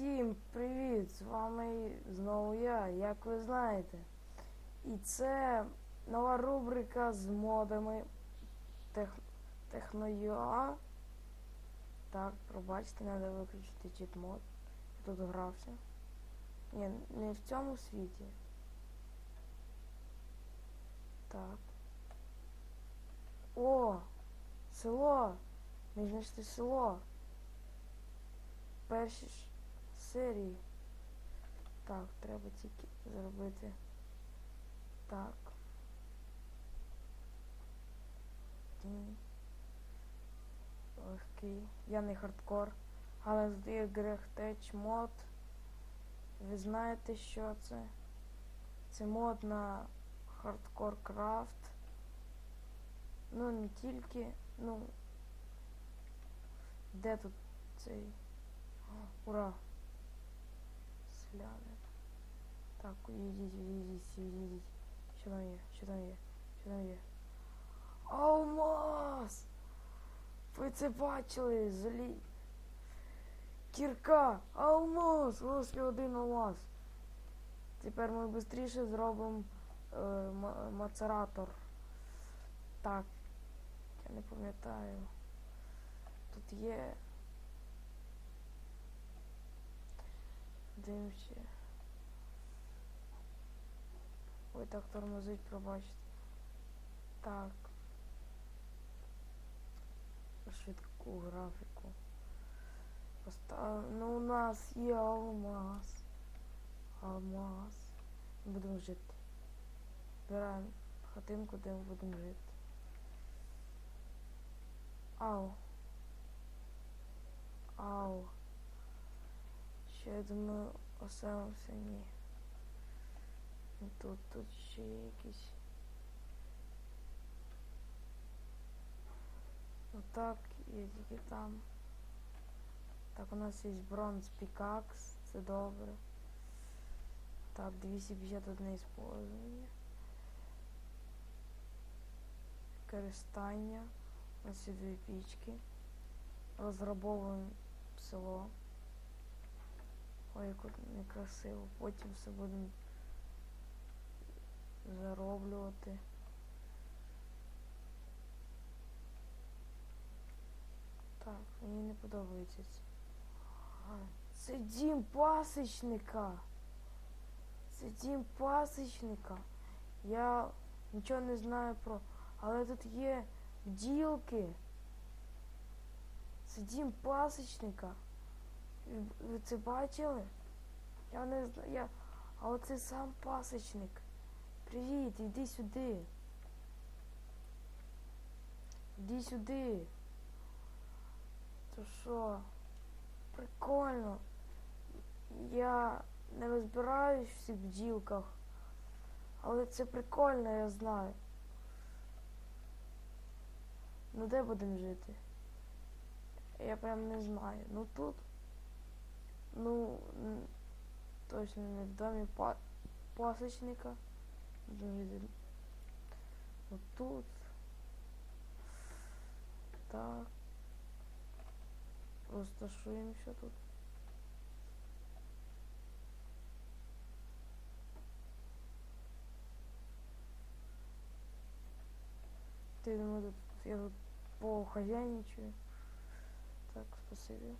Всім привіт! З вами знову я, як ви знаєте. І це нова рубрика з модами тех... Техноюа. Так, пробачте, треба виключити чит мод. Тут грався. Ні, не в цьому світі. Так. О! Село! Ми знайшли село. Перші серії. Так, треба тільки зробити. Так. Легкий. Я не хардкор. Але здає Грехтеч мод. Ви знаєте, що це? Це мод на хардкор крафт. Ну не тільки, ну. Де тут цей? Ура! Селяни. Так, уїдіть, всі уїдіть. Що там є? Що там є? Що там є? Алмаз! Ви це бачили? Залі... Кірка! Алмаз! І один алмаз. Тепер ми швидше зробимо е, мацератор. Так. Я не пам'ятаю. Тут є. Дивимося. Ой, так тормозить, пробачте. Так. Швидку графіку. Постав... Ну, у нас є алмаз. Алмаз. Будемо жити. Збираємо хатинку, де ми будемо жити. Ау. Ау. Ще я думаю, оселився, ні. Тут, тут ще є якісь. Отак, є тільки там. Так, у нас є бронз пікакс, це добре. Так, 251 использование. Користання. Є дві пічки. Розграбовуємо село. Ой, як некрасиво. Потім все будемо зароблювати. Так, мені не подобається це. Дім пасічника. Це дім пасічника. Я нічого не знаю про. Але тут є бділки. Це дім пасічника. Ви, це бачили? Я не знаю. Я... А оце сам пасічник. Привіт, іди сюди. Іди сюди. То що? Прикольно. Я не розбираюсь в цих бджілках. Але це прикольно, я знаю. Ну де будемо жити? Я прям не знаю. Ну тут. Ну, н- точно не в домі па пасічника. Будемо жити. Вот тут. Так. Розташуємося тут. Ты думаю, тут я тут похозяйничаю. Так, спасибо.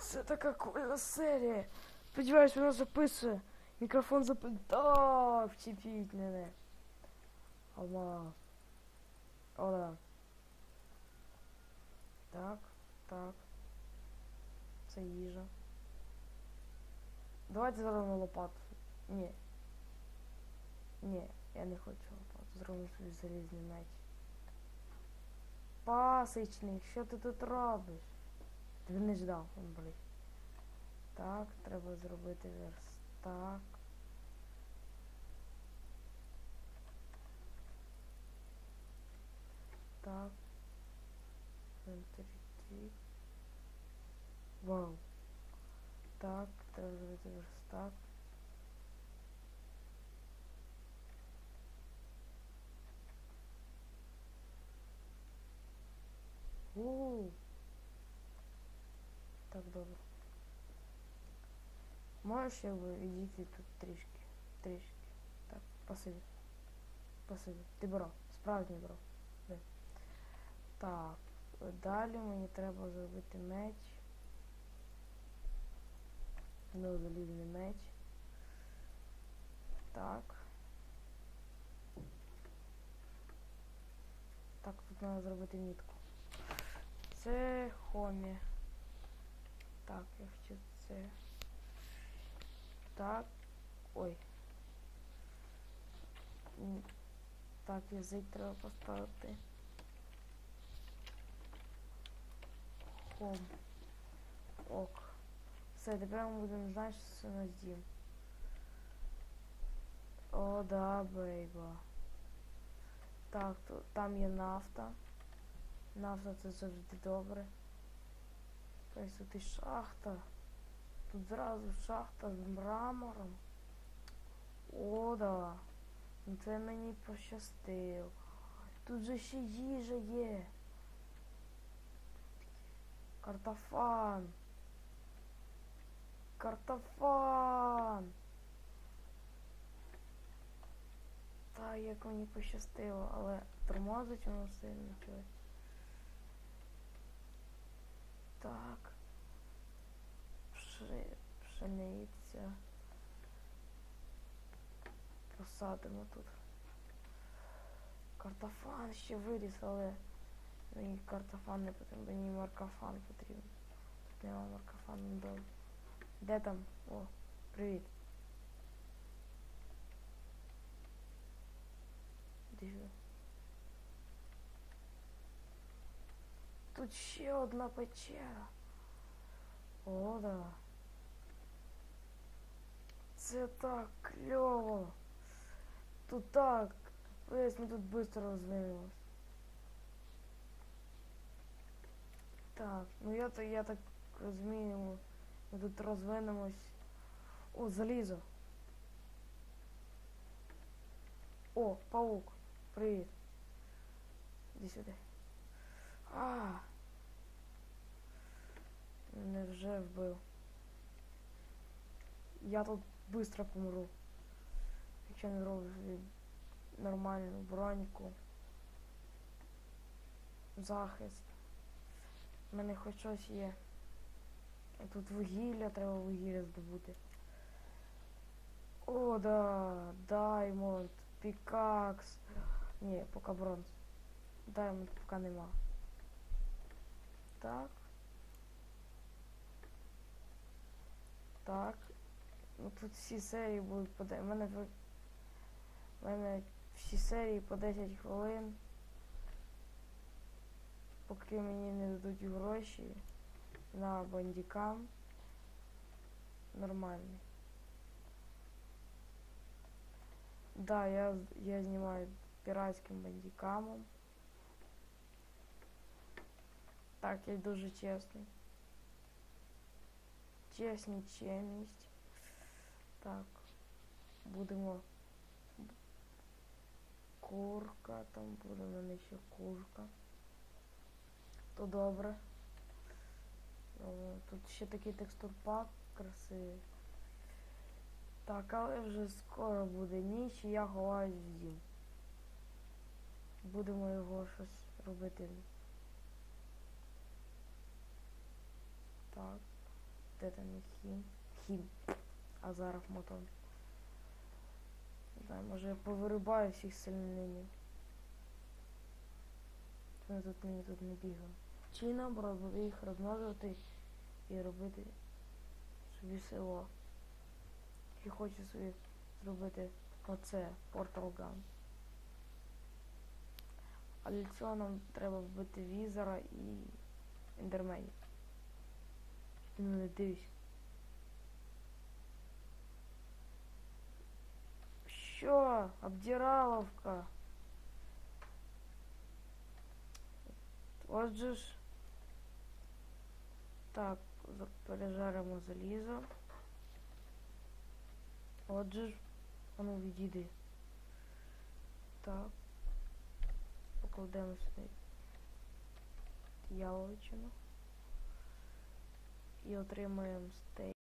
Це така кульна серія. Сподіваюсь, вона записує. Мікрофон записує. Да, вчепіть мене. Алмаз. О, да. Так, так. Це їжа. Давайте зробимо лопату. Ні. Ні, я не хочу лопату. Зробимо собі залізний меч. Пасичник, що ти тут робиш? Ти не ждав, он блін. Так, треба зробити верстак. Так. Вау. Так, треба зробити верстак. У. Так, добре. Можеш якби відійти тут трішки. Трішки. Так, посиди. Посиди. Ти бро. Справжній бро. Де? Так. Далі мені треба зробити меч. Ну, залізний меч. Так. Так, тут треба зробити мітку. Це хомі. Так, якщо це. Так. Ой. Так, язик треба поставити. Хом. Ок. Все, тепер ми будемо знати, що це у нас дім. О, да, бейба. Так, там є нафта. Нафта це завжди добре. Тобто і шахта. Тут зразу шахта з мрамором. О, да. Ну це мені пощастило. Тут же ще їжа є. Картофан. Картофан. Та як мені пощастило, але тормозить воно сильно Так. Пши... Пшениця. Посадимо тут. Картофан ще виріс, але мені картофан не потрібен, мені маркофан потрібен. Тут нема маркофану добре. Де там? О, привіт. Іди Тут ще одна печера. О, да. Це так кльово. Тут так. Весь ми тут швидко розвинулись. Так, ну я так я так розумію. Ми тут розвинемось. О, залізо. О, паук. Привіт. Іди сюди. А. Мене вже вбив. Я тут швидко помру. Якщо не роблю нормальну броньку. Захист. У мене хоч щось є. Тут вугілля, треба вугілля здобути. О, да, даймонд, пікакс. Ні, поки бронз. Даймонд поки нема. Так. Так. Ну тут всі серії будуть по 10. У мене, в- у мене всі серії по 10 хвилин. Поки мені не дадуть гроші на бандікам. Нормальний. Да, я, я знімаю піратським бандікамом. Так, я дуже чесний. Чесність, чемність. Так. Будемо. Курка, там буде в мене ще курка. То добре. Тут ще такий текстурпак красивий. Так, але вже скоро буде ніч і я ховаюсь в дім. Будемо його щось робити. Так. Де там є хім? Хім. А зараз мотон. Не знаю, може я повирибаю всіх сильнинів. Вони тут мені тут не бігали. Чи наоборот буду їх розмножувати і робити собі село. І хочу собі зробити оце Portal Gun. А для цього нам треба вбити візора і ендерменів. Ну дивись. Що? Обдираловка. Отже ж. Так, пережаримо залізо. Отже ж. А ну відійди. Так. Покладемо сюди яловичину. І отримуємо стейк.